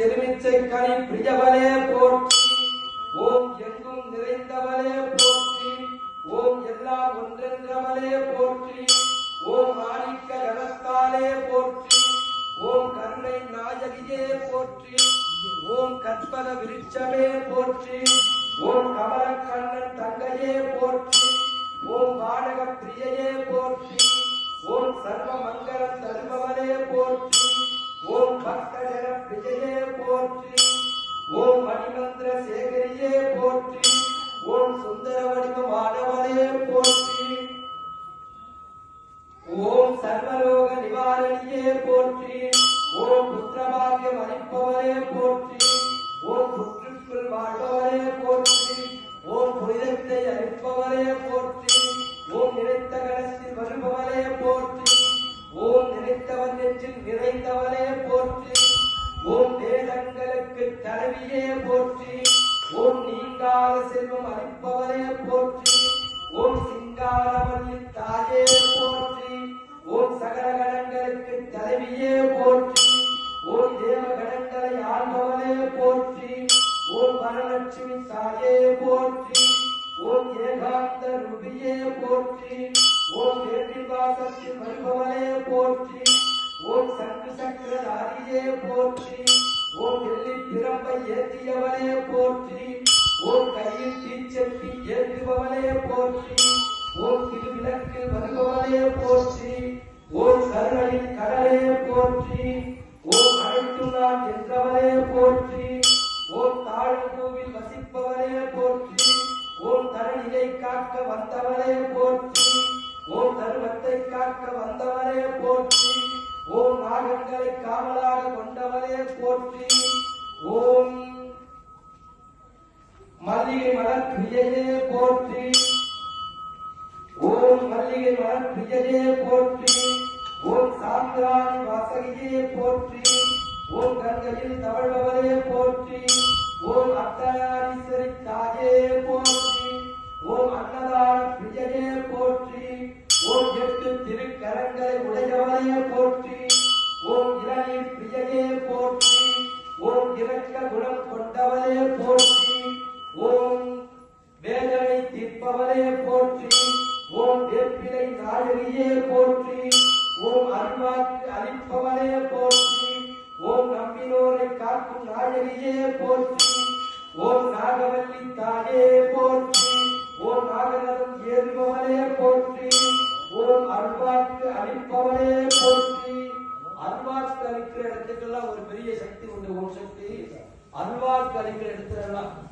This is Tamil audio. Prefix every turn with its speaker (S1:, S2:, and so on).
S1: எருமிச்சை கனி பிரியவனே போற்றி. ஓம் எங்கும் நிறைந்தவனே போற்றி. ஓம் எல்லாம் ஒன்றென்றவனே போற்றி. ஓம் மாணிக்க கணத்தாலே போற்றி. ஓம் கருணை நாயகியே போற்றி. ஓம் கற்பக விருட்சமே போற்றி. ஓம் கமல கண்ணன் தங்கையே போற்றி. ஓம் வாடக பிரியையே போற்றி. ஓம் சர்வ மங்களம் தருபவனே போற்றி. ஓம் பக்த ஓம் சர்வலோக நிவாரணியே போற்றி. ஓம் புத்திரபாகியம் அளிப்பவரே போற்றி. ஓம் புற்றுக்குள் வாழ்பவரே போற்றி. ஓம் புனிதத்தை அளிப்பவரே போற்றி. ஓம் நினைத்த கணத்தில் வருபவரே போற்றி. ஓம் நினைத்தவன் நெற்றில் நிறைந்தவரே போற்றி. ஓம் வேதங்களுக்கு தலைவியே போற்றி. ஓம் நீங்காத செல்வம் அளிப்பவரே போற்றி. ஓம் சிங்கார வாசத்தில் வருபவனே போற்றி. ஓம் சங்கு சக்கரதாரியே போற்றி. ஓம் வெள்ளி பிரம்பை ஏற்றியவனே போற்றி. ஓம் கையில் தீச்சட்டி ஏற்றுபவனே போற்றி. ஓம் திருவிளக்கில் வருபவனே போற்றி. ஓம் கடலே போற்றி. ஓம் என்றவனே போற்றி. ஓம் வசிப்பவனே போற்றி. ஓம் காக்க வந்தவனே போற்றி. ஓம் தருவத்தை காக்க வந்தவரே போற்றி. ஓம் நாகங்களை காவலாக கொண்டவரே போற்றி. ஓம் மல்லிகை மலர் பிரியையே போற்றி. ஓம் மல்லிகை மலர் பிரியையே போற்றி. ஓம் சாந்திராணி வாசகியே போற்றி. ஓம் கண்களில் தவழ்பவரே போற்றி. ஓம் இளநீர் போற்றி ஓம் இரக்க குணம் கொண்டவரே போற்றி ஓம் வேதனை தீர்ப்பவரே போற்றி ஓம் வேப்பிலை நாயகியே போற்றி ஓம் அறிவாக்கு அளிப்பவரே போற்றி ஓம் நம்பினோரை காக்கும் நாயகியே போற்றி ஓம் நாகவல்லி தாயே போற்றி ஓம் நாகநலம் ஏறுபவரே போற்றி ஓம் அருள்வாக்கு அளிப்பவரே போற்றி. அருள்வாக்கு அளிக்கிற இடத்துக்கெல்லாம் ஒரு பெரிய சக்தி உண்டு ஓம் சக்தி. அருள்வாக்கு அளிக்கிற இடத்துல எல்லாம்